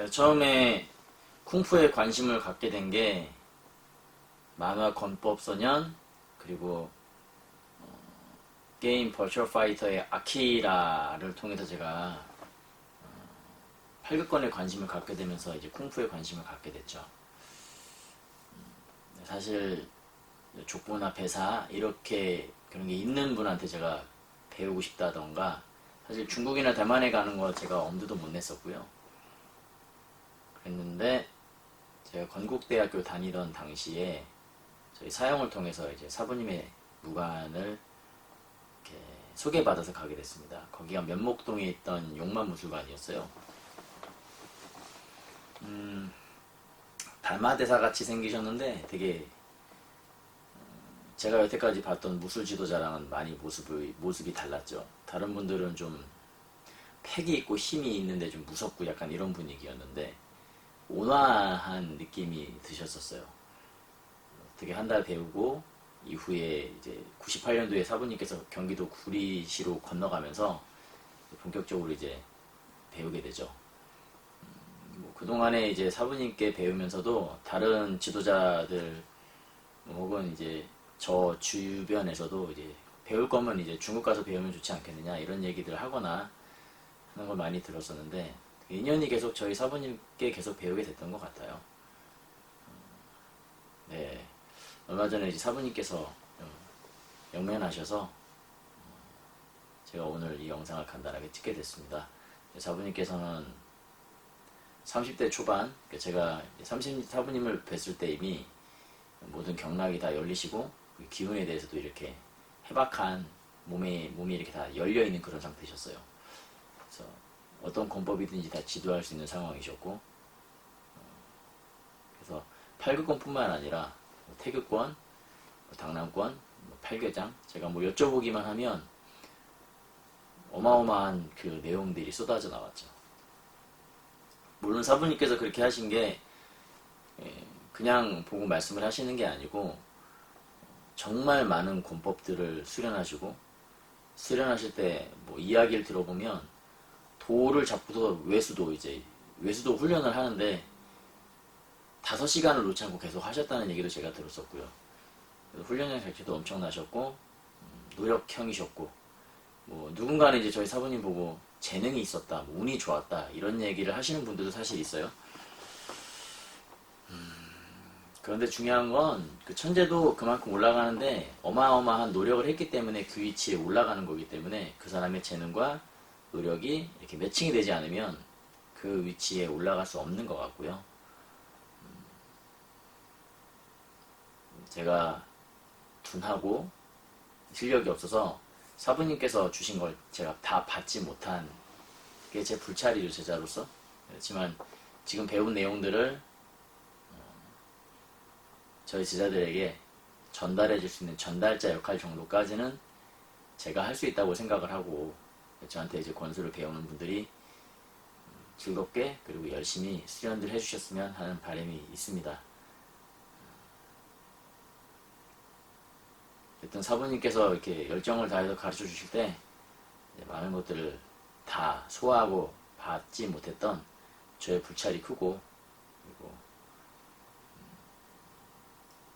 제가 처음에 쿵푸에 관심을 갖게 된 게 만화 건법 소년 그리고 어, 게임 버추얼 파이터의 아키라를 통해서 제가 어, 8극권에 관심을 갖게 되면서 이제 쿵푸에 관심을 갖게 됐죠. 음, 사실 족보나 배사 이렇게 그런 게 있는 분한테 제가 배우고 싶다던가 사실 중국이나 대만에 가는 거 제가 엄두도 못 냈었고요. 그랬는데 제가 건국대학교 다니던 당시에 저희 사형을 통해서 이제 사부님의 무관을 소개받아서 가게 됐습니다. 거기가 면목동에 있던 용만무술관이었어요. 음, 달마대사 같이 생기셨는데 되게 음, 제가 여태까지 봤던 무술 지도자랑은 많이 모습이 모습이 달랐죠. 다른 분들은 좀 팩이 있고 힘이 있는데 좀 무섭고 약간 이런 분위기였는데 온화한 느낌이 드셨었어요. 되게 한 달 배우고 이후에 이제 98년도에 사부님께서 경기도 구리시로 건너가면서 본격적으로 이제 배우게 되죠. 음, 뭐 그동안에 이제 사부님께 배우면서도 다른 지도자들 혹은 이제 저 주변에서도 이제 배울 거면 이제 중국 가서 배우면 좋지 않겠느냐 이런 얘기들 하거나 하는 걸 많이 들었었는데 인연이 계속 저희 사부님께 계속 배우게 됐던 것 같아요. 네. 얼마 전에 이제 사부님께서 어, 영면하셔서 어, 제가 오늘 이 영상을 간단하게 찍게 됐습니다. 사부님께서는 30대 초반, 그러니까 제가 30 사부님을 뵀을 때 이미 모든 경락이 다 열리시고 그 기운에 대해서도 이렇게 해박한 몸에 몸이 이렇게 다 열려 있는 그런 상태셨어요. 그래서 어떤 권법이든지 다 지도할 수 있는 상황이셨고 어, 그래서 8극권뿐만 아니라 뭐 태극권, 뭐 당남권, 뭐 팔계장 제가 뭐 여쭤보기만 하면 어마어마한 그 내용들이 쏟아져 나왔죠. 물론 사부님께서 그렇게 하신 게 예, 그냥 보고 말씀을 하시는 게 아니고 정말 많은 권법들을 수련하시고 수련하실 때 뭐 이야기를 들어보면 도를 잡고서 외수도 이제 외수도 훈련을 하는데 다섯 시간을 놓지 않고 계속 하셨다는 얘기도 제가 들었었고요. 훈련량 자체도 엄청나셨고 음, 노력형이셨고 뭐 누군가는 이제 저희 사부님 보고 재능이 있었다, 뭐 운이 좋았다 이런 얘기를 하시는 분들도 사실 있어요. 음, 그런데 중요한 건 그 천재도 그만큼 올라가는데 어마어마한 노력을 했기 때문에 그 위치에 올라가는 거기 때문에 그 사람의 재능과 노력이 이렇게 매칭이 되지 않으면 그 위치에 올라갈 수 없는 것 같고요. 음, 제가 둔하고 실력이 없어서 사부님께서 주신 걸 제가 다 받지 못한 게 제 불찰이죠 제자로서 그렇지만 지금 배운 내용들을 저희 제자들에게 전달해 줄 수 있는 전달자 역할 정도까지는 제가 할 수 있다고 생각을 하고 저한테 이제 권수를 배우는 분들이 즐겁게 그리고 열심히 수련들 해주셨으면 하는 바람이 있습니다. 어쨌든 사부님께서 이렇게 열정을 다해서 가르쳐 주실 때 많은 것들을 다 소화하고 받지 못했던 저의 불찰이 크고 그리고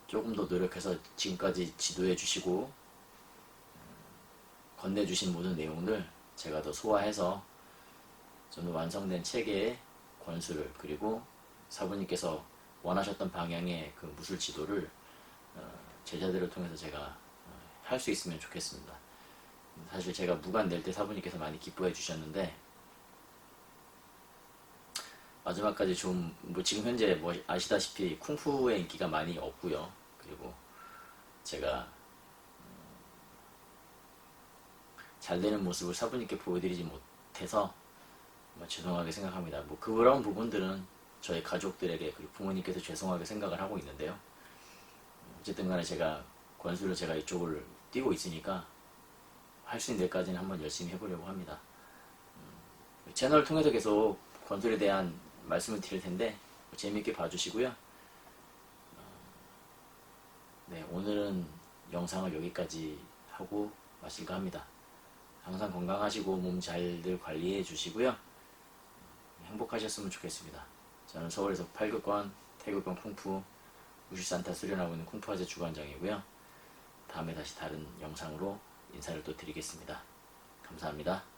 조금 더 노력해서 지금까지 지도해 주시고 건네 주신 모든 내용들 제가 더 소화해서 좀더 완성된 체계의 권수를 그리고 사부님께서 원하셨던 방향의 그 무술 지도를 어, 제자들을 통해서 제가 할 수 있으면 좋겠습니다. 사실 제가 무관 낼 때 사부님께서 많이 기뻐해 주셨는데 마지막까지 좀 뭐 지금 현재 뭐 아시다시피 쿵푸의 인기가 많이 없고요. 그리고 제가 음, 잘 되는 모습을 사부님께 보여드리지 못해서 뭐 죄송하게 생각합니다. 뭐 그런 부분들은 저희 가족들에게 그리고 부모님께서 죄송하게 생각을 하고 있는데요. 어쨌든 간에 제가 권수를 제가 이쪽을 뛰고 있으니까 할 수 있는 데까지는 한번 열심히 해보려고 합니다. 음, 채널을 통해서 계속 권술에 대한 말씀을 드릴 텐데 뭐 재미있게 봐주시고요. 어, 네, 오늘은 영상을 여기까지 하고 마실까 합니다. 항상 건강하시고 몸 잘들 관리해 주시고요. 행복하셨으면 좋겠습니다. 저는 서울에서 8급권 태극권 쿵푸 우시산타 수련하고 있는 쿵푸아제 주관장이고요. 다음에 다시 다른 영상으로 인사를 또 드리겠습니다. 감사합니다.